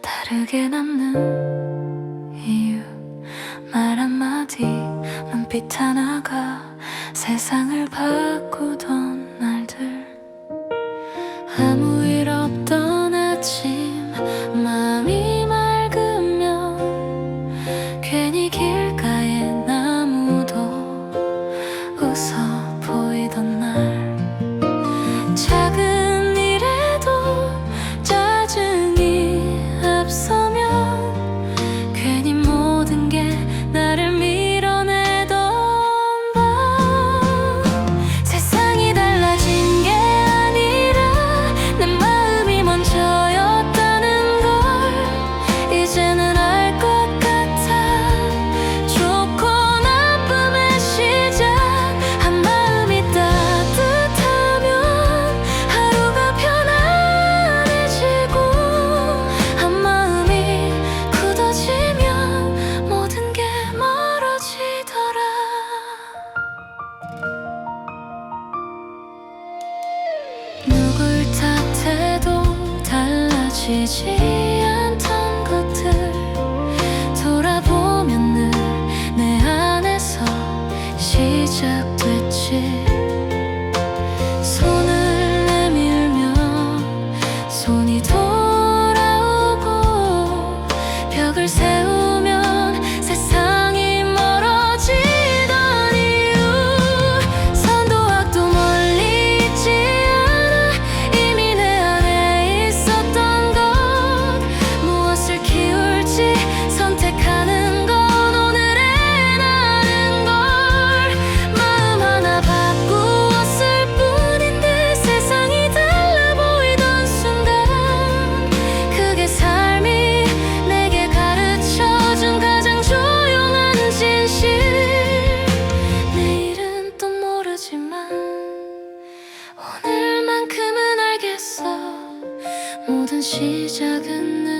다르게 남는 이유. 말 한마디 눈빛 하나가 세상을 바꾸던 날들. 아무 일 없던 지지 않던 것들 돌아보면 늘 내 안에서 시작됐지. 같은 시작은